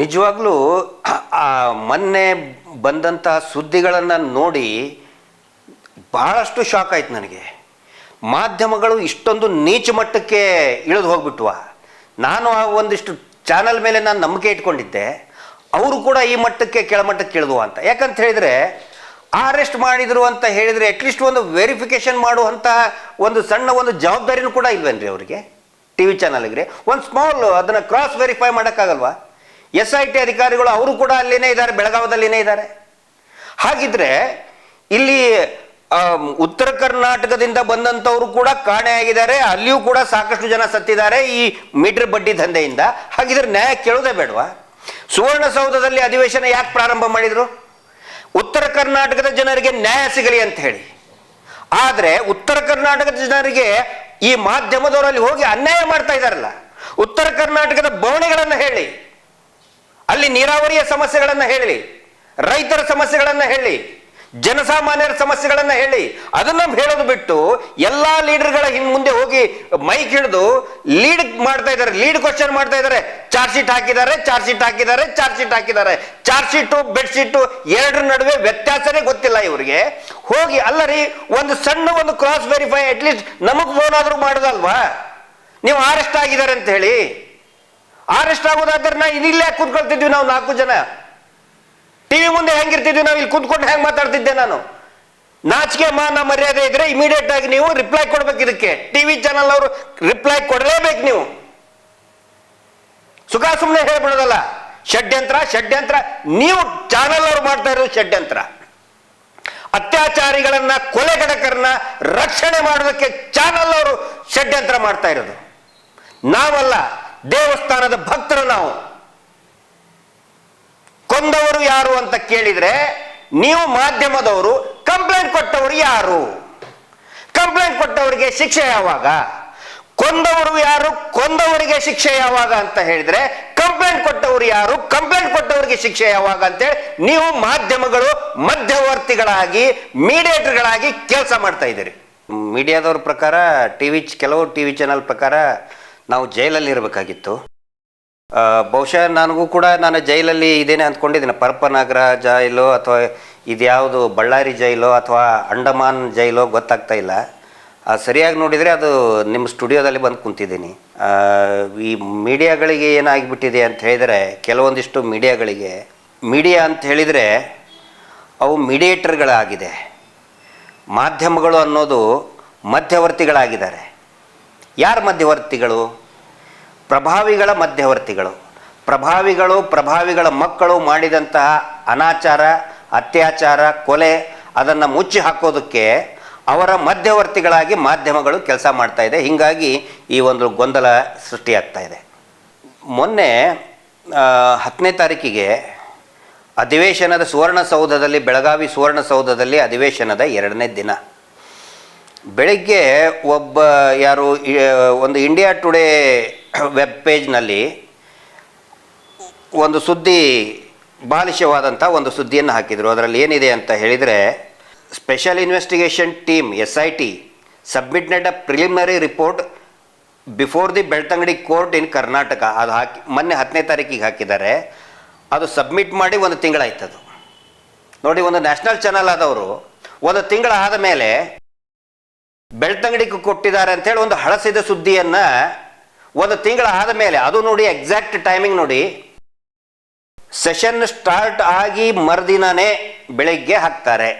ನಿಜವಾಗ್ಲೂ ಮೊನ್ನೆ ಬಂದಂತಹ ಸುದ್ದಿಗಳನ್ನು ನೋಡಿ ಬಹಳಷ್ಟು ಶಾಕ್ ಆಯ್ತು ನನಗೆ. ಮಾಧ್ಯಮಗಳು ಇಷ್ಟೊಂದು ನೀಚ ಮಟ್ಟಕ್ಕೆ ಇಳಿದು ಹೋಗ್ಬಿಟ್ವ. ನಾನು ಆ ಒಂದಿಷ್ಟು ಚಾನಲ್ ಮೇಲೆ ನಾನು ನಂಬಿಕೆ ಇಟ್ಕೊಂಡಿದ್ದೆ. ಅವರು ಕೂಡ ಈ ಮಟ್ಟಕ್ಕೆ ಕೆಳಮಟ್ಟಕ್ಕೆ ಇಳಿದುವ ಅಂತ. ಯಾಕಂತ ಹೇಳಿದರೆ ಅರೆಸ್ಟ್ ಮಾಡಿದರು ಅಂತ ಹೇಳಿದರೆ ಅಟ್ಲೀಸ್ಟ್ ಒಂದು ವೆರಿಫಿಕೇಶನ್ ಮಾಡುವಂತಹ ಒಂದು ಸಣ್ಣ ಒಂದು ಜವಾಬ್ದಾರಿನೂ ಕೂಡ ಇಲ್ವೇನ್ರಿ ಅವರಿಗೆ? ಟಿ ವಿ ಚಾನಲ್ಗೆ ಒಂದು ಸ್ಮಾಲ್ ಅದನ್ನು ಕ್ರಾಸ್ ವೆರಿಫೈ ಮಾಡೋಕ್ಕಾಗಲ್ವಾ? ಎಸ್ ಐ ಟಿ ಅಧಿಕಾರಿಗಳು ಅವರು ಕೂಡ ಅಲ್ಲಿನೇ ಇದ್ದಾರೆ ಬೆಳಗಾವದಲ್ಲಿನೇ ಇದ್ದಾರೆ. ಹಾಗಿದ್ರೆ ಇಲ್ಲಿ ಉತ್ತರ ಕರ್ನಾಟಕದಿಂದ ಬಂದಂಥವರು ಕೂಡ ಕಾಣೆಯಾಗಿದ್ದಾರೆ ಅಲ್ಲಿಯೂ ಕೂಡ ಸಾಕಷ್ಟು ಜನ ಸತ್ತಿದ್ದಾರೆ ಈ ಮೀಟರ್ ಬಡ್ಡಿ ದಂಧೆಯಿಂದ. ಹಾಗಿದ್ರೆ ನ್ಯಾಯ ಕೇಳೋದೇ ಬೇಡವಾ? ಸುವರ್ಣಸೌಧದಲ್ಲಿ ಅಧಿವೇಶನ ಯಾಕೆ ಪ್ರಾರಂಭ ಮಾಡಿದ್ರು? ಉತ್ತರ ಕರ್ನಾಟಕದ ಜನರಿಗೆ ನ್ಯಾಯ ಸಿಗಲಿ ಅಂತ ಹೇಳಿ. ಆದರೆ ಉತ್ತರ ಕರ್ನಾಟಕದ ಜನರಿಗೆ ಈ ಮಾಧ್ಯಮದವರಲ್ಲಿ ಹೋಗಿ ಅನ್ಯಾಯ ಮಾಡ್ತಾ ಇದ್ದಾರಲ್ಲ. ಉತ್ತರ ಕರ್ನಾಟಕದ ಬವಣೆಗಳನ್ನು ಹೇಳಿ. ಅಲ್ಲಿ ನೀರಾವರಿಯ ಸಮಸ್ಯೆಗಳನ್ನು ಹೇಳಿ, ರೈತರ ಸಮಸ್ಯೆಗಳನ್ನು ಹೇಳಿ, ಜನಸಾಮಾನ್ಯರ ಸಮಸ್ಯೆಗಳನ್ನು ಹೇಳಿ, ಅದನ್ನ ಹೇಳೋದು ಬಿಟ್ಟು ಎಲ್ಲಾ ಲೀಡರ್ಗಳ ಹಿನ್ ಮುಂದೆ ಹೋಗಿ ಮೈಕ್ ಹಿಡಿದು ಲೀಡ್ ಮಾಡ್ತಾ ಇದ್ದಾರೆ, ಲೀಡ್ ಕ್ವಶನ್ ಮಾಡ್ತಾ ಇದ್ದಾರೆ. ಚಾರ್ಜ್ ಶೀಟ್ ಹಾಕಿದ್ದಾರೆ, ಚಾರ್ಜ್ ಶೀಟ್ ಹಾಕಿದ್ದಾರೆ, ಚಾರ್ಜ್ ಶೀಟ್ ಹಾಕಿದ್ದಾರೆ. ಚಾರ್ಜ್ ಶೀಟು, ಬೆಡ್ ಶೀಟು ಎರಡರ ನಡುವೆ ವ್ಯತ್ಯಾಸನೇ ಗೊತ್ತಿಲ್ಲ ಇವರಿಗೆ. ಹೋಗಿ ಅಲ್ಲ ರೀ ಒಂದು ಸಣ್ಣ ಒಂದು ಕ್ರಾಸ್ ವೆರಿಫೈ ಅಟ್ಲೀಸ್ಟ್ ನಮಗ್ ಫೋನ್ ಆದ್ರೂ ಮಾಡೋದಲ್ವಾ? ನೀವು ಅರೆಸ್ಟ್ ಆಗಿದ್ದಾರೆ ಅಂತ ಹೇಳಿ. ಅರೆಸ್ಟ್ ಆಗೋದಾದ್ರೆ ನಾ ಇಲ್ಲೇ ಕೂತ್ಕೊಳ್ತಿದ್ವಿ ನಾವು ನಾಲ್ಕು ಜನ. ಟಿವಿ ಮುಂದೆ ಹೆಂಗಿರ್ತಿದ್ವಿ ನಾವು ಇಲ್ಲಿ ಕೂತ್ಕೊಂಡು ಹೆಂಗ್ ಮಾತಾಡ್ತಿದ್ದೆ ನಾನು? ನಾಚಿಕೆ ಮಾನ ಮರ್ಯಾದೆ ಇದ್ರೆ ಇಮಿಡಿಯೇಟ್ ಆಗಿ ನೀವು ರಿಪ್ಲೈ ಕೊಡ್ಬೇಕು ಇದಕ್ಕೆ. ಟಿವಿ ಚಾನಲ್ ಅವರು ರಿಪ್ಲೈ ಕೊಡಲೇಬೇಕು ನೀವು. ಸುಖ ಸುಮ್ಮನೆ ಹೇಳ್ಬಿಡೋದಲ್ಲ. ಷಡ್ಯಂತ್ರ ಷಡ್ಯಂತ್ರ. ನೀವು ಚಾನಲ್ ಅವರು ಮಾಡ್ತಾ ಇರೋದು ಷಡ್ಯಂತ್ರ. ಅತ್ಯಾಚಾರಿಗಳನ್ನ ಕೊಲೆಗಡಕರನ್ನ ರಕ್ಷಣೆ ಮಾಡೋದಕ್ಕೆ ಚಾನಲ್ ಅವರು ಷಡ್ಯಂತ್ರ ಮಾಡ್ತಾ ಇರೋದು. ನಾವಲ್ಲ ದೇವಸ್ಥಾನದ ಭಕ್ತರು ನಾವು. ಕೊಂದವರು ಯಾರು ಅಂತ ಕೇಳಿದ್ರೆ ನೀವು ಮಾಧ್ಯಮದವರು, ಕಂಪ್ಲೇಂಟ್ ಕೊಟ್ಟವರು ಯಾರು? ಕಂಪ್ಲೇಂಟ್ ಕೊಟ್ಟವರಿಗೆ ಶಿಕ್ಷೆ ಯಾವಾಗ? ಕೊಂದವರು ಯಾರು? ಕೊಂದವರಿಗೆ ಶಿಕ್ಷೆ ಯಾವಾಗ ಅಂತ ಹೇಳಿದ್ರೆ, ಕಂಪ್ಲೇಂಟ್ ಕೊಟ್ಟವರು ಯಾರು? ಕಂಪ್ಲೇಂಟ್ ಕೊಟ್ಟವರಿಗೆ ಶಿಕ್ಷೆ ಯಾವಾಗ ಅಂತೇಳಿ ನೀವು ಮಾಧ್ಯಮಗಳು, ಮಧ್ಯವರ್ತಿಗಳಾಗಿ, ಮೀಡಿಯೇಟರ್ಗಳಾಗಿ ಕೆಲಸ ಮಾಡ್ತಾ ಇದ್ದೀರಿ. ಮೀಡಿಯಾದವ್ರ ಪ್ರಕಾರ, ಟಿವಿ, ಕೆಲವು ಟಿವಿ ಚಾನಲ್ ಪ್ರಕಾರ ನಾವು ಜೈಲಲ್ಲಿ ಇರಬೇಕಾಗಿತ್ತು ಬಹುಶಃ ನನಗೂ ಕೂಡ ನಾನು ಜೈಲಲ್ಲಿ ಇದೇನೆ ಅಂದ್ಕೊಂಡಿದ್ದೀನಿ. ಪರಪನಗರ ಜೈಲು ಅಥವಾ ಇದ್ಯಾವುದು ಬಳ್ಳಾರಿ ಜೈಲು ಅಥವಾ ಅಂಡಮಾನ್ ಜೈಲು ಗೊತ್ತಾಗ್ತಾ ಇಲ್ಲ. ಸರಿಯಾಗಿ ನೋಡಿದರೆ ಅದು ನಿಮ್ಮ ಸ್ಟುಡಿಯೋದಲ್ಲಿ ಬಂದು ಕುಂತಿದ್ದೀನಿ. ಈ ಮೀಡಿಯಾಗಳಿಗೆ ಏನಾಗಿಬಿಟ್ಟಿದೆ ಅಂತ ಹೇಳಿದರೆ, ಕೆಲವೊಂದಿಷ್ಟು ಮೀಡಿಯಾಗಳಿಗೆ, ಮೀಡಿಯಾ ಅಂತ ಹೇಳಿದರೆ ಅವು ಮೀಡಿಯೇಟರ್ಗಳಾಗಿದೆ. ಮಾಧ್ಯಮಗಳು ಅನ್ನೋದು ಮಧ್ಯವರ್ತಿಗಳಾಗಿದ್ದಾರೆ. ಯಾರು ಮಧ್ಯವರ್ತಿಗಳು? ಪ್ರಭಾವಿಗಳ ಮಧ್ಯವರ್ತಿಗಳು. ಪ್ರಭಾವಿಗಳು, ಪ್ರಭಾವಿಗಳ ಮಕ್ಕಳು ಮಾಡಿದಂತಹ ಅನಾಚಾರ, ಅತ್ಯಾಚಾರ, ಕೊಲೆ ಅದನ್ನು ಮುಚ್ಚಿ ಹಾಕೋದಕ್ಕೆ ಅವರ ಮಧ್ಯವರ್ತಿಗಳಾಗಿ ಮಾಧ್ಯಮಗಳು ಕೆಲಸ ಮಾಡ್ತಾ ಇದೆ. ಹೀಗಾಗಿ ಈ ಒಂದು ಗೊಂದಲ ಸೃಷ್ಟಿಯಾಗ್ತಾ ಇದೆ. ಮೊನ್ನೆ ಹತ್ತನೇ ತಾರೀಕಿಗೆ ಅಧಿವೇಶನದ ಸುವರ್ಣಸೌಧದಲ್ಲಿ, ಬೆಳಗಾವಿ ಸುವರ್ಣಸೌಧದಲ್ಲಿ ಅಧಿವೇಶನದ ಎರಡನೇ ದಿನ. ಬೆಳಿಗ್ಗೆ ಒಬ್ಬ ಯಾರು ಒಂದು ಇಂಡಿಯಾ ಟುಡೇ ವೆಬ್ ಪೇಜ್ನಲ್ಲಿ ಒಂದು ಸುದ್ದಿ ಬಾಲಿಶವಾದಂಥ ಒಂದು ಸುದ್ದಿಯನ್ನು ಹಾಕಿದರು. ಅದರಲ್ಲಿ ಏನಿದೆ ಅಂತ ಹೇಳಿದರೆ special investigation team S I T submitted a preliminary report before the Belthangady court in Karnataka ಅದು ಹಾಕಿ, ಮೊನ್ನೆ ಹತ್ತನೇ ತಾರೀಕಿಗೆ ಹಾಕಿದ್ದಾರೆ. ಅದು ಸಬ್ಮಿಟ್ ಮಾಡಿ ಒಂದು ತಿಂಗಳಾಯ್ತದು. ನೋಡಿ, ಒಂದು ನ್ಯಾಷನಲ್ ಚಾನಲ್ ಆದವರು, ಒಂದು ತಿಂಗಳಾದ ಮೇಲೆ ಬೆಳ್ತಂಗಡಿಗೆ ಕೊಟ್ಟಿದ್ದಾರೆ ಅಂತೇಳಿ ಒಂದು ಹಳಸಿದ ಸುದ್ದಿಯನ್ನ ಒಂದು ತಿಂಗಳ ಆದ ಮೇಲೆ, ಅದು ನೋಡಿ ಎಕ್ಸಾಕ್ಟ್ ಟೈಮಿಂಗ್ ನೋಡಿ ಸೆಷನ್ ಸ್ಟಾರ್ಟ್ ಆಗಿ ಮರುದಿನನೇ ಬೆಳಿಗ್ಗೆ ಹಾಕ್ತಾರೆ.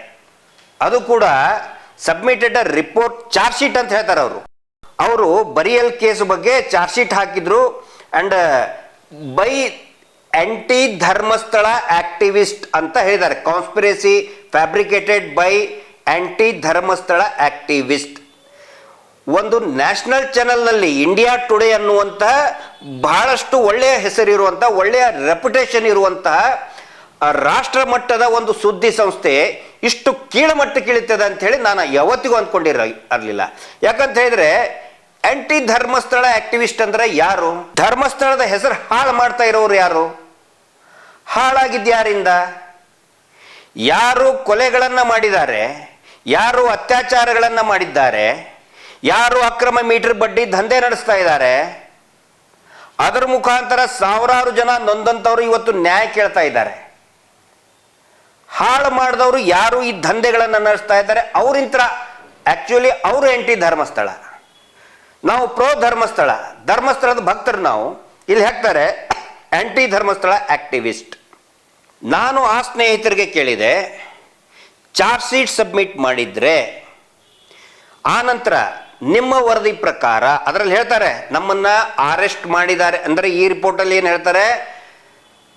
ಅದು ಕೂಡ ಸಬ್ಮಿಟೆಡ್ ರಿಪೋರ್ಟ್ ಚಾರ್ಜ್ ಶೀಟ್ ಅಂತ ಹೇಳ್ತಾರೆ ಅವರು. ಅವರು ಬರಿಯಲ್ ಕೇಸ್ ಬಗ್ಗೆ ಚಾರ್ಜ್ ಶೀಟ್ ಹಾಕಿದ್ರು and by anti Dharmasthala activist ಅಂತ ಹೇಳಿದ್ದಾರೆ. Conspiracy fabricated by anti Dharmasthala activist. ಒಂದು ನ್ಯಾಷನಲ್ ಚಾನಲ್ನಲ್ಲಿ ಇಂಡಿಯಾ ಟುಡೇ ಅನ್ನುವಂತಹ ಬಹಳಷ್ಟು ಒಳ್ಳೆಯ ಹೆಸರಿರುವಂಥ, ಒಳ್ಳೆಯ ರೆಪ್ಯುಟೇಷನ್ ಇರುವಂತಹ ರಾಷ್ಟ್ರ ಮಟ್ಟದ ಒಂದು ಸುದ್ದಿ ಸಂಸ್ಥೆ ಇಷ್ಟು ಕೀಳುಮಟ್ಟಕ್ಕೆ ಇಳಿತದೆ ಅಂತ ಹೇಳಿ ನಾನು ಯಾವತ್ತಿಗೂ ಅಂದ್ಕೊಂಡಿರ, ಇರಲಿಲ್ಲ. ಯಾಕಂತ ಹೇಳಿದ್ರೆ ಆ್ಯಂಟಿ ಧರ್ಮಸ್ಥಳ ಆಕ್ಟಿವಿಸ್ಟ್ ಅಂದ್ರೆ ಯಾರು? ಧರ್ಮಸ್ಥಳದ ಹೆಸರು ಹಾಳು ಮಾಡ್ತಾ ಇರೋರು ಯಾರು? ಹಾಳಾಗಿದ್ದ ಯಾರಿಂದ ಯಾರು ಕೊಲೆಗಳನ್ನು ಮಾಡಿದ್ದಾರೆ? ಯಾರು ಅತ್ಯಾಚಾರಗಳನ್ನು ಮಾಡಿದ್ದಾರೆ, ಯಾರು ಅಕ್ರಮ ಮೀಟರ್ ಬಡ್ಡಿ ದಂಧೆ ನಡೆಸ್ತಾ ಇದ್ದಾರೆ, ಅದರ ಮುಖಾಂತರ ಸಾವಿರಾರು ಜನ ನೊಂದಂಥವ್ರು ಇವತ್ತು ನ್ಯಾಯ ಕೇಳ್ತಾ ಇದ್ದಾರೆ. ಹಾಳು ಮಾಡಿದವರು ಯಾರು ಈ ದಂಧೆಗಳನ್ನು ನಡೆಸ್ತಾ ಇದ್ದಾರೆ, ಅವರಿಂತ್ರ ಆ್ಯಕ್ಚುಲಿ ಅವರು ಎಂಟಿ ಧರ್ಮಸ್ಥಳ. ನಾವು ಪ್ರೋ ಧರ್ಮಸ್ಥಳ, ಧರ್ಮಸ್ಥಳದ ಭಕ್ತರು ನಾವು. ಇಲ್ಲಿ ಹೇಳ್ತಾರೆ ಆಂಟಿ ಧರ್ಮಸ್ಥಳ ಆಕ್ಟಿವಿಸ್ಟ್ ನಾನು ಆ ಸ್ನೇಹಿತರಿಗೆ ಕೇಳಿದೆ ಚಾರ್ಜ್ ಶೀಟ್ ಸಬ್ಮಿಟ್ ಮಾಡಿದ್ರೆ ಆನಂತರ ನಿಮ್ಮ ವರದಿ ಪ್ರಕಾರ, ಅದರಲ್ಲಿ ಹೇಳ್ತಾರೆ, ನಮ್ಮನ್ನ ಅರೆಸ್ಟ್ ಮಾಡಿದ್ದಾರೆ. ಅಂದರೆ ಈ ರಿಪೋರ್ಟಲ್ಲಿ ಏನು ಹೇಳ್ತಾರೆ,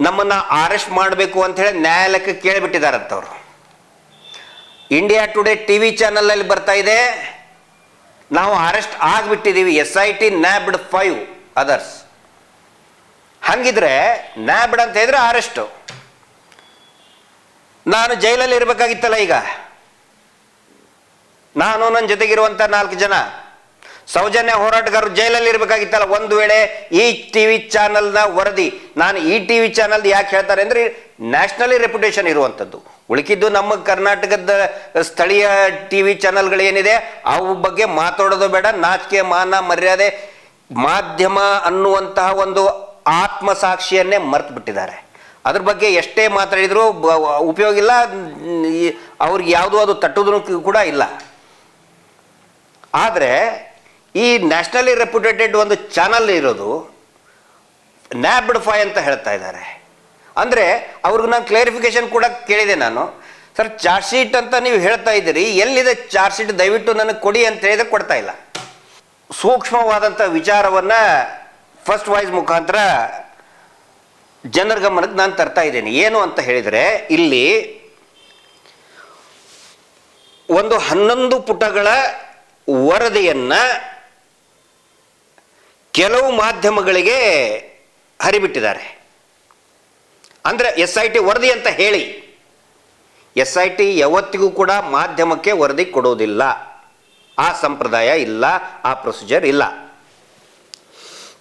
ನಮ್ಮನ್ನ ಅರೆಸ್ಟ್ ಮಾಡಬೇಕು ಅಂತ ಹೇಳಿ ನ್ಯಾಯಾಲಯಕ್ಕೆ ಕೇಳಿಬಿಟ್ಟಿದ್ದಾರಂತವ್ರು ಇಂಡಿಯಾ ಟುಡೇ ಟಿ ವಿ ಚಾನಲಲ್ಲಿ ಬರ್ತಾ ಇದೆ. ನಾವು arrest ಆಗಿಬಿಟ್ಟಿದ್ದೀವಿ. S I T nabbed five others ಹಂಗಿದ್ರೆ ನ್ಯಾಬ್ಡ್ ಅಂತ ಹೇಳಿದ್ರೆ ಅರೆಸ್ಟು ನಾನು ಜೈಲಲ್ಲಿ ಇರಬೇಕಾಗಿತ್ತಲ್ಲ ಈಗ? ನಾನು ನನ್ನ ಜೊತೆಗಿರುವಂಥ ನಾಲ್ಕು ಜನ ಸೌಜನ್ಯ ಹೋರಾಟಗಾರರು ಜೈಲಲ್ಲಿ ಇರಬೇಕಾಗಿತ್ತಲ್ಲ. ಒಂದು ವೇಳೆ ಈ ಟಿ ವಿ ಚಾನಲ್ನ ವರದಿ, ನಾನು ಈ ಟಿ ವಿ ಚಾನಲ್ ಯಾಕೆ ಹೇಳ್ತಾರೆ ಅಂದರೆ ನ್ಯಾಷನಲಿ ರೆಪ್ಯುಟೇಷನ್ ಇರುವಂಥದ್ದು ಉಳಿಕಿದ್ದು ನಮ್ಮ ಕರ್ನಾಟಕದ ಸ್ಥಳೀಯ ಟಿ ವಿ ಚಾನಲ್ಗಳೇನಿದೆ ಅವು ಬಗ್ಗೆ ಮಾತಾಡೋದು ಬೇಡ, ನಾಚಿಕೆ, ಮಾನ, ಮರ್ಯಾದೆ, ಮಾಧ್ಯಮ ಅನ್ನುವಂತಹ ಒಂದು ಆತ್ಮಸಾಕ್ಷಿಯನ್ನೇ ಮರೆತು ಬಿಟ್ಟಿದ್ದಾರೆ ಅದ್ರ ಬಗ್ಗೆ ಎಷ್ಟೇ ಮಾತಾಡಿದರೂ ಉಪಯೋಗ ಇಲ್ಲ. ಅವ್ರಿಗೆ ಯಾವುದೂ ಅದು ತಟ್ಟುವುದೂ ಕೂಡ ಇಲ್ಲ. ಆದರೆ ಈ ನ್ಯಾಷನಲಿ ರೆಪ್ಯುಟೇಟೆಡ್ ಒಂದು ಚಾನಲ್ ಇರೋದು ನ್ಯಾಬ್ಡ್ ಫೈ ಅಂತ ಹೇಳ್ತಾ ಇದ್ದಾರೆ. ಅಂದರೆ ಅವ್ರಿಗೆ ನಾನು ಕ್ಲಾರಿಫಿಕೇಶನ್ ಕೂಡ ಕೇಳಿದೆ ನಾನು. ಸರ್, ಚಾರ್ಜ್ ಶೀಟ್ ಅಂತ ನೀವು ಹೇಳ್ತಾ ಇದ್ದೀರಿ, ಎಲ್ಲಿದೆ ಚಾರ್ಜ್ ಶೀಟ್? ದಯವಿಟ್ಟು ನನಗೆ ಕೊಡಿ ಅಂತ ಹೇಳಿದ್ರೆ ಕೊಡ್ತಾ ಇಲ್ಲ. ಸೂಕ್ಷ್ಮವಾದಂಥ ವಿಚಾರವನ್ನು ಫಸ್ಟ್ ವಾಯ್ಸ್ ಮುಖಾಂತರ ಜನರ ಗಮನಕ್ಕೆ ನಾನು ತರ್ತಾ ಇದ್ದೇನೆ. ಏನು ಅಂತ ಹೇಳಿದರೆ, ಇಲ್ಲಿ ಒಂದು ಹನ್ನೊಂದು ಪುಟಗಳ ವರದಿಯನ್ನು ಕೆಲವು ಮಾಧ್ಯಮಗಳಿಗೆ ಹರಿಬಿಟ್ಟಿದ್ದಾರೆ. ಅಂದರೆ ಎಸ್ ಐ ಟಿ ವರದಿ ಅಂತ ಹೇಳಿ, ಎಸ್ ಐ ಟಿ ಯಾವತ್ತಿಗೂ ಕೂಡ ಮಾಧ್ಯಮಕ್ಕೆ ವರದಿ ಕೊಡೋದಿಲ್ಲ. ಆ ಸಂಪ್ರದಾಯ ಇಲ್ಲ, ಆ ಪ್ರೊಸೀಜರ್ ಇಲ್ಲ.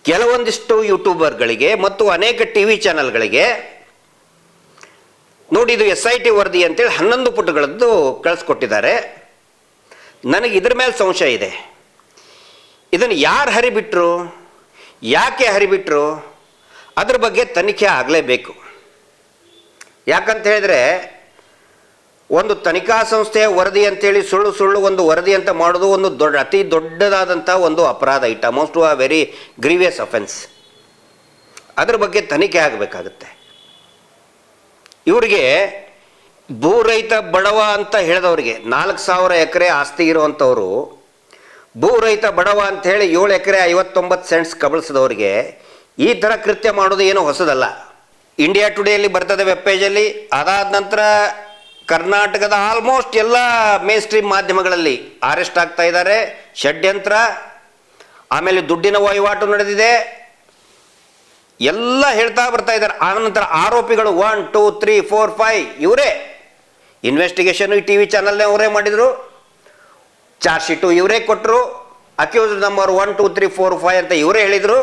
ಕೆಲವೊಂದಿಷ್ಟು ಯೂಟ್ಯೂಬರ್ಗಳಿಗೆ ಮತ್ತು ಅನೇಕ ಟಿ ವಿ ಚಾನಲ್ಗಳಿಗೆ ನೋಡಿ ಇದು ಎಸ್ ಐ ಟಿ ವರದಿ ಅಂತೇಳಿ ಹನ್ನೊಂದು ಪುಟಗಳದ್ದು ಕಳಿಸ್ಕೊಟ್ಟಿದ್ದಾರೆ. ನನಗೆ ಇದ್ರ ಮೇಲೆ ಸಂಶಯ ಇದೆ. ಇದನ್ನು ಯಾರು ಹರಿಬಿಟ್ರು? ಯಾಕೆ ಹರಿಬಿಟ್ರು? ಅದ್ರ ಬಗ್ಗೆ ತನಿಖೆ ಆಗಲೇಬೇಕು. ಯಾಕಂತ ಹೇಳಿದ್ರೆ ಒಂದು ತನಿಖಾ ಸಂಸ್ಥೆಯ ವರದಿ ಅಂತೇಳಿ ಸುಳ್ಳು ಸುಳ್ಳು ಒಂದು ವರದಿ ಅಂತ ಮಾಡೋದು ಒಂದು ದೊಡ್ಡ, ಅತಿ ದೊಡ್ಡದಾದಂಥ ಒಂದು ಅಪರಾಧ. It amount to very grievous offence ಅದ್ರ ಬಗ್ಗೆ ತನಿಖೆ ಆಗಬೇಕಾಗುತ್ತೆ. ಇವರಿಗೆ ಭೂರಹಿತ ಬಡವ ಅಂತ ಹೇಳಿದವರಿಗೆ, ನಾಲ್ಕು ಸಾವಿರ ಎಕರೆ ಆಸ್ತಿ ಇರುವಂಥವರು, ಭೂರಹಿತ ಬಡವ ಅಂತ ಹೇಳಿ ಏಳು ಎಕರೆ ಐವತ್ತೊಂಬತ್ತು ಸೆಂಟ್ಸ್ ಕಬಳಿಸಿದವರಿಗೆ, ಈ ಥರ ಕೃತ್ಯ ಮಾಡೋದು ಏನು ಹೊಸದಲ್ಲ. ಇಂಡಿಯಾ ಟುಡೇಯಲ್ಲಿ ಬರ್ತದೆ ವೆಬ್ ಪೇಜಲ್ಲಿ ಅದಾದ ನಂತರ ಕರ್ನಾಟಕದ ಆಲ್ಮೋಸ್ಟ್ ಎಲ್ಲ ಮೇನ್ ಸ್ಟ್ರೀಮ್ ಮಾಧ್ಯಮಗಳಲ್ಲಿ ಅರೆಸ್ಟ್ ಆಗ್ತಾ ಇದ್ದಾರೆ. ಷಡ್ಯಂತ್ರ, ಆಮೇಲೆ ದುಡ್ಡಿನ ವಹಿವಾಟು ನಡೆದಿದೆ. ಎಲ್ಲ ಹೇಳ್ತಾ ಬರ್ತಾ ಇದ್ದಾರೆ. ಆನಂತರ ಆರೋಪಿಗಳು one two three four five ಇವರೇ. ಇನ್ವೆಸ್ಟಿಗೇಷನ್ ಟಿ ವಿ ಚಾನಲ್ನೇ ಅವರೇ ಮಾಡಿದರು. ಚಾರ್ಜ್ ಶೀಟು ಇವರೇ ಕೊಟ್ಟರು accuse number one two three four five ಅಂತ ಇವರೇ ಹೇಳಿದರು.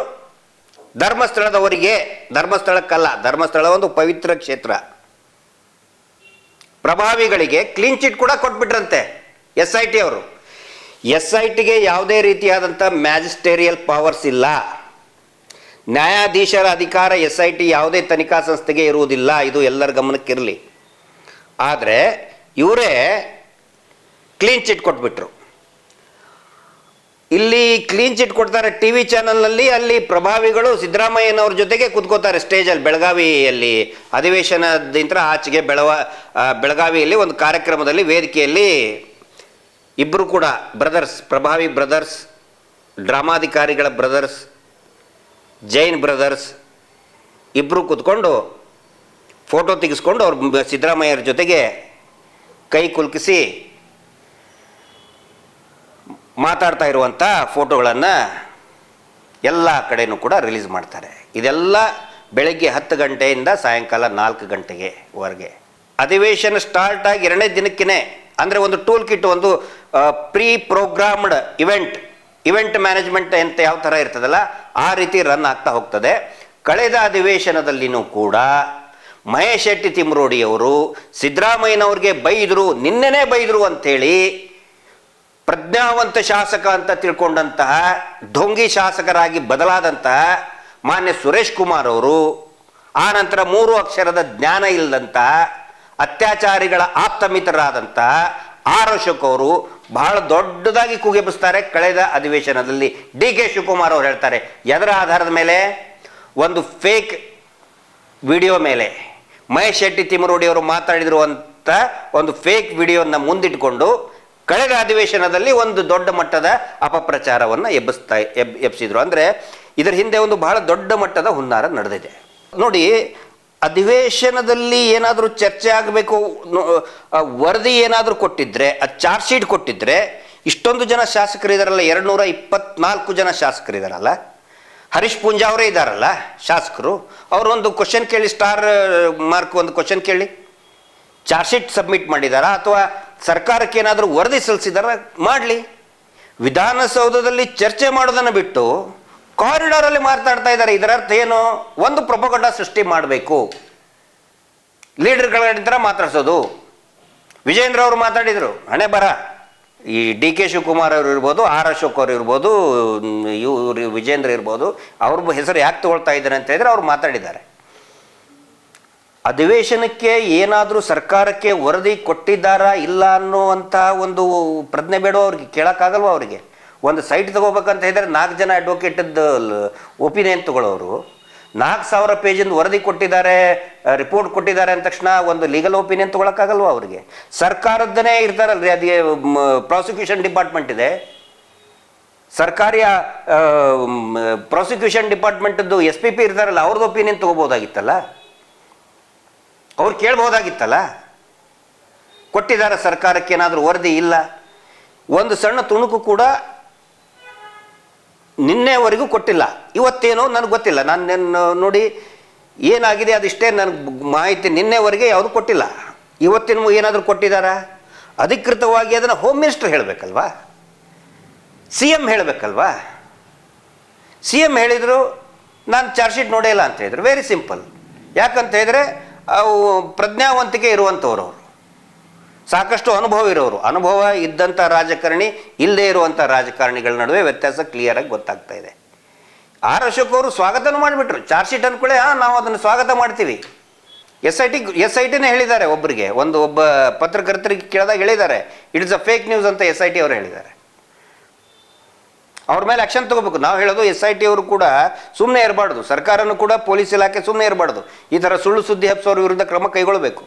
ಧರ್ಮಸ್ಥಳದವರಿಗೆ, ಧರ್ಮಸ್ಥಳಕ್ಕಲ್ಲ, ಧರ್ಮಸ್ಥಳ ಒಂದು ಪವಿತ್ರ ಕ್ಷೇತ್ರ. ಪ್ರಭಾವಿಗಳಿಗೆ ಕ್ಲೀನ್ ಚಿಟ್ ಕೂಡ ಕೊಟ್ಬಿಟ್ರಂತೆ ಎಸ್ ಐ ಟಿ ಅವರು. ಎಸ್ ಐ ಟಿಗೆ ಯಾವುದೇ ರೀತಿಯಾದಂಥ ಮ್ಯಾಜಿಸ್ಟೇರಿಯಲ್ ಪವರ್ಸ್ ಇಲ್ಲ. ನ್ಯಾಯಾಧೀಶರ ಅಧಿಕಾರ ಎಸ್ ಐ ಟಿ ಯಾವುದೇ ತನಿಖಾ ಸಂಸ್ಥೆಗೆ ಇರುವುದಿಲ್ಲ, ಇದು ಎಲ್ಲರ ಗಮನಕ್ಕಿರಲಿ. ಆದರೆ, ಇವರೇ ಕ್ಲೀನ್ ಚಿಟ್ ಕೊಟ್ಬಿಟ್ರು. ಇಲ್ಲಿ ಕ್ಲೀನ್ ಚಿಟ್ ಕೊಡ್ತಾರೆ ಟಿ ವಿ ಚಾನಲ್ನಲ್ಲಿ ಅಲ್ಲಿ ಪ್ರಭಾವಿಗಳು ಸಿದ್ದರಾಮಯ್ಯನವ್ರ ಜೊತೆಗೆ ಕುತ್ಕೋತಾರೆ ಸ್ಟೇಜಲ್ಲಿ ಬೆಳಗಾವಿಯಲ್ಲಿ. ಅಧಿವೇಶನದಿಂದ ಆಚೆಗೆ ಬೆಳವ ಬೆಳಗಾವಿಯಲ್ಲಿ ಒಂದು ಕಾರ್ಯಕ್ರಮದಲ್ಲಿ ವೇದಿಕೆಯಲ್ಲಿ ಇಬ್ಬರು ಕೂಡ ಬ್ರದರ್ಸ್ ಪ್ರಭಾವಿ ಬ್ರದರ್ಸ್ ಡ್ರಾಮಾಧಿಕಾರಿಗಳ ಬ್ರದರ್ಸ್ ಜೈನ್ ಬ್ರದರ್ಸ್ ಇಬ್ಬರು ಕೂತ್ಕೊಂಡು ಫೋಟೋ ತೆಗೆಸ್ಕೊಂಡು ಅವ್ರು ಸಿದ್ದರಾಮಯ್ಯರ ಜೊತೆಗೆ ಕೈ ಕುಲುಕಿಸಿ ಮಾತಾಡ್ತಾ ಇರುವಂಥ ಫೋಟೋಗಳನ್ನು ಎಲ್ಲ ಕಡೆಯೂ ಕೂಡ ರಿಲೀಸ್ ಮಾಡ್ತಾರೆ. ಇದೆಲ್ಲ ಬೆಳಗ್ಗೆ ಹತ್ತು ಗಂಟೆಯಿಂದ ಸಾಯಂಕಾಲ ನಾಲ್ಕು ಗಂಟೆಗೆ ವರೆಗೆ. ಅಧಿವೇಶನ ಸ್ಟಾರ್ಟ್ ಆಗಿ ಎರಡನೇ ದಿನಕ್ಕೇ ಅಂದರೆ ಒಂದು ಟೂಲ್ ಕಿಟ್ ಒಂದು pre programmed event event management ಅಂತ ಯಾವ ಥರ ಇರ್ತದಲ್ಲ, ಆ ರೀತಿ ರನ್ ಆಗ್ತಾ ಹೋಗ್ತದೆ. ಕಳೆದ ಅಧಿವೇಶನದಲ್ಲಿನೂ ಕೂಡ ಮಹೇಶ್ ಶೆಟ್ಟಿ ತಿಮ್ರೋಡಿಯವರು ಸಿದ್ದರಾಮಯ್ಯನವ್ರಿಗೆ ಬೈದರು, ನಿನ್ನೆನೇ ಬೈದರು ಅಂಥೇಳಿ ಪ್ರಜ್ಞಾವಂತ ಶಾಸಕ ಅಂತ ತಿಳ್ಕೊಂಡಂತಹ ಢೋಂಗಿ ಶಾಸಕರಾಗಿ ಬದಲಾದಂತಹ ಮಾನ್ಯ ಸುರೇಶ್ ಕುಮಾರ್ ಅವರು, ಆ ನಂತರ ಮೂರು ಅಕ್ಷರದ ಜ್ಞಾನ ಇಲ್ಲದಂತಹ ಅತ್ಯಾಚಾರಿಗಳ ಆಪ್ತಮಿತರಾದಂಥ ಆರ್ ಅಶೋಕ್ ಅವರು ಬಹಳ ದೊಡ್ಡದಾಗಿ ಕುಗೆಬಿಸ್ತಾರೆ ಕಳೆದ ಅಧಿವೇಶನದಲ್ಲಿ. ಡಿ ಕೆ ಶಿವಕುಮಾರ್ ಅವರು ಹೇಳ್ತಾರೆ, ಎದರ ಆಧಾರದ ಮೇಲೆ, ಒಂದು ಫೇಕ್ ವಿಡಿಯೋ ಮೇಲೆ ಮಹೇಶ್ ಶೆಟ್ಟಿ ತಿಮರೋಡಿ ಅವರು ಮಾತಾಡಿದ್ರು ಅಂತ ಒಂದು ಫೇಕ್ ವಿಡಿಯೋನ ಮುಂದಿಟ್ಕೊಂಡು ಕಳೆದ ಅಧಿವೇಶನದಲ್ಲಿ ಒಂದು ದೊಡ್ಡ ಮಟ್ಟದ ಅಪಪ್ರಚಾರವನ್ನು ಎಬ್ಬಿಸ್ತಾ ಎಬ್, ಎಬ್ಸಿದ್ರು. ಅಂದರೆ ಇದರ ಹಿಂದೆ ಒಂದು ಬಹಳ ದೊಡ್ಡ ಮಟ್ಟದ ಹುನ್ನಾರ ನಡೆದಿದೆ. ನೋಡಿ, ಅಧಿವೇಶನದಲ್ಲಿ ಏನಾದರೂ ಚರ್ಚೆ ಆಗಬೇಕು ವರದಿ ಏನಾದರೂ ಕೊಟ್ಟಿದ್ರೆ, ಆ ಚಾರ್ಜ್ ಶೀಟ್ ಕೊಟ್ಟಿದ್ರೆ, ಇಷ್ಟೊಂದು ಜನ ಶಾಸಕರಿದಾರಲ್ಲ ಎರಡು ನೂರ ಇಪ್ಪತ್ನಾಲ್ಕು ಜನ ಶಾಸಕರಿದಾರಲ್ಲ ಹರೀಶ್ ಪೂಂಜಾ ಅವರೇ ಇದ್ದಾರಲ್ಲ ಶಾಸಕರು ಅವರು ಒಂದು ಕ್ವಶನ್ ಕೇಳಿ ಸ್ಟಾರ್ ಮಾರ್ಕ್ ಒಂದು ಕ್ವಶನ್ ಕೇಳಿ, ಚಾರ್ಜ್ ಶೀಟ್ ಸಬ್ಮಿಟ್ ಮಾಡಿದಾರಾ, ಅಥವಾ ಸರ್ಕಾರಕ್ಕೆ ಏನಾದರೂ ವರದಿ ಸಲ್ಲಿಸಿದಾರ ಮಾಡಲಿ. ವಿಧಾನಸೌಧದಲ್ಲಿ ಚರ್ಚೆ ಮಾಡೋದನ್ನು ಬಿಟ್ಟು ಕಾರಿಡಾರಲ್ಲಿ ಮಾತಾಡ್ತಾ ಇದ್ದಾರೆ. ಇದರ ಅರ್ಥ ಏನು? ಒಂದು ಪ್ರಪಗಡ ಸೃಷ್ಟಿ ಮಾಡಬೇಕು. ಲೀಡರ್ಗಳ ಮಾತಾಡ್ಸೋದು. ವಿಜೇಂದ್ರ ಅವರು ಮಾತಾಡಿದರು, ಹಣೆ ಬರ. ಈ ಡಿ ಕೆ ಶಿವಕುಮಾರ್ ಅವರು ಇರ್ಬೋದು, ಆರ್ ಅಶೋಕ್ ಅವರು ಇರ್ಬೋದು, ಇವರು ವಿಜೇಂದ್ರ ಇರ್ಬೋದು, ಅವ್ರ ಹೆಸರು ಯಾಕೆ ತಗೊಳ್ತಾ ಇದ್ದಾರೆ ಅಂತ ಹೇಳಿದ್ರೆ ಅವ್ರು ಮಾತಾಡಿದ್ದಾರೆ. ಅಧಿವೇಶನಕ್ಕೆ ಏನಾದರೂ ಸರ್ಕಾರಕ್ಕೆ ವರದಿ ಕೊಟ್ಟಿದ್ದಾರಾ ಇಲ್ಲ ಅನ್ನುವಂಥ ಒಂದು ಪ್ರಜ್ಞೆ ಬೇಡೋ ಅವ್ರಿಗೆ, ಕೇಳೋಕ್ಕಾಗಲ್ವ ಅವರಿಗೆ? ಒಂದು ಸೈಟ್ ತಗೋಬೇಕಂತ ಹೇಳಿದರೆ ನಾಲ್ಕು ಜನ ಅಡ್ವೊಕೇಟದ್ದು ಒಪಿನಿಯನ್ ತಗೊಳ್ಳೋರು ನಾಲ್ಕು ಸಾವಿರ ಪೇಜಿಂದ ವರದಿ ಕೊಟ್ಟಿದ್ದಾರೆ ರಿಪೋರ್ಟ್ ಕೊಟ್ಟಿದ್ದಾರೆ ಅಂದ ತಕ್ಷಣ ಒಂದು ಲೀಗಲ್ ಒಪಿನಿಯನ್ ತೊಗೊಳಕ್ಕಾಗಲ್ವ ಅವರಿಗೆ? ಸರ್ಕಾರದ್ದನೇ ಇರ್ತಾರಲ್ರಿ, ಅದೇ ಪ್ರಾಸಿಕ್ಯೂಷನ್ ಡಿಪಾರ್ಟ್ಮೆಂಟ್ ಇದೆ. ಸರ್ಕಾರಿ ಪ್ರಾಸಿಕ್ಯೂಷನ್ ಡಿಪಾರ್ಟ್ಮೆಂಟದ್ದು ಎಸ್ ಪಿ ಪಿ ಇರ್ತಾರಲ್ಲ ಅವ್ರದ್ದು ಒಪಿನಿಯನ್ ತೊಗೋಬೋದಾಗಿತ್ತಲ್ಲ? ಅವ್ರು ಕೇಳ್ಬೋದಾಗಿತ್ತಲ್ಲ ಕೊಟ್ಟಿದ್ದಾರೆ ಸರ್ಕಾರಕ್ಕೆ ಏನಾದರೂ ವರದಿ ಇಲ್ಲ. ಒಂದು ಸಣ್ಣ ತುಣುಕು ಕೂಡ ನಿನ್ನೆವರೆಗೂ ಕೊಟ್ಟಿಲ್ಲ. ಇವತ್ತೇನೋ ನನಗೆ ಗೊತ್ತಿಲ್ಲ. ನಾನು ನೋಡಿ ಏನಾಗಿದೆ ಅದಿಷ್ಟೇ ನನಗೆ ಮಾಹಿತಿ ನಿನ್ನೆವರೆಗೆ ಯಾವುದು ಕೊಟ್ಟಿಲ್ಲ. ಇವತ್ತಿನ ಏನಾದರೂ ಕೊಟ್ಟಿದ್ದಾರಾ ಅಧಿಕೃತವಾಗಿ ಅದನ್ನು ಹೋಮ್ ಮಿನಿಸ್ಟರ್ ಹೇಳಬೇಕಲ್ವಾ? ಸಿ ಎಂ ಹೇಳಬೇಕಲ್ವಾ? ಸಿ ಎಂ ಹೇಳಿದರು, ನಾನು ಚಾರ್ಜ್ ಶೀಟ್ ನೋಡೇ ಇಲ್ಲ ಅಂತ ಹೇಳಿದರು. ವೆರಿ ಸಿಂಪಲ್ ಯಾಕಂತ ಹೇಳಿದ್ರೆ ಪ್ರಜ್ಞಾವಂತಿಕೆ ಇರುವಂಥವ್ರು ಅವರು. ಸಾಕಷ್ಟು ಅನುಭವ ಇರೋರು. ಅನುಭವ ಇದ್ದಂಥ ರಾಜಕಾರಣಿ, ಇಲ್ಲದೇ ಇರುವಂಥ ರಾಜಕಾರಣಿಗಳ ನಡುವೆ ವ್ಯತ್ಯಾಸ ಕ್ಲಿಯರಾಗಿ ಗೊತ್ತಾಗ್ತಾ ಇದೆ. ಆರ್ ಅಶೋಕ್ ಅವರು ಸ್ವಾಗತನೂ ಮಾಡಿಬಿಟ್ರು. ಚಾರ್ಜ್ ಶೀಟ್ ಅಂದ್ಕೊಳ್ಳೆ ನಾವು ಅದನ್ನು ಸ್ವಾಗತ ಮಾಡ್ತೀವಿ. S I T S I ಟಿನೇ ಹೇಳಿದ್ದಾರೆ ಒಬ್ಬರಿಗೆ ಒಂದು ಒಬ್ಬ ಪತ್ರಕರ್ತರಿಗೆ ಕೇಳಿದಾಗ ಹೇಳಿದ್ದಾರೆ. ಇಟ್ಸ್ ಅ ಫೇಕ್ ನ್ಯೂಸ್ ಅಂತ ಎಸ್ ಐ ಟಿ ಅವರು ಹೇಳಿದ್ದಾರೆ. ಅವ್ರ ಮೇಲೆ ಆಕ್ಷನ್ ತಗೋಬೇಕು. ನಾವು ಹೇಳೋದು ಎಸ್ ಐ ಟಿ ಅವರು ಕೂಡ ಸುಮ್ಮನೆ ಇರಬಾರ್ದು. ಸರ್ಕಾರನೂ ಕೂಡ ಪೊಲೀಸ್ ಇಲಾಖೆ ಸುಮ್ಮನೆ ಇರಬಾರ್ದು. ಈ ಥರ ಸುಳ್ಳು ಸುದ್ದಿ ಹಬ್ಸೋರ ವಿರುದ್ಧ ಕ್ರಮ ಕೈಗೊಳ್ಳಬೇಕು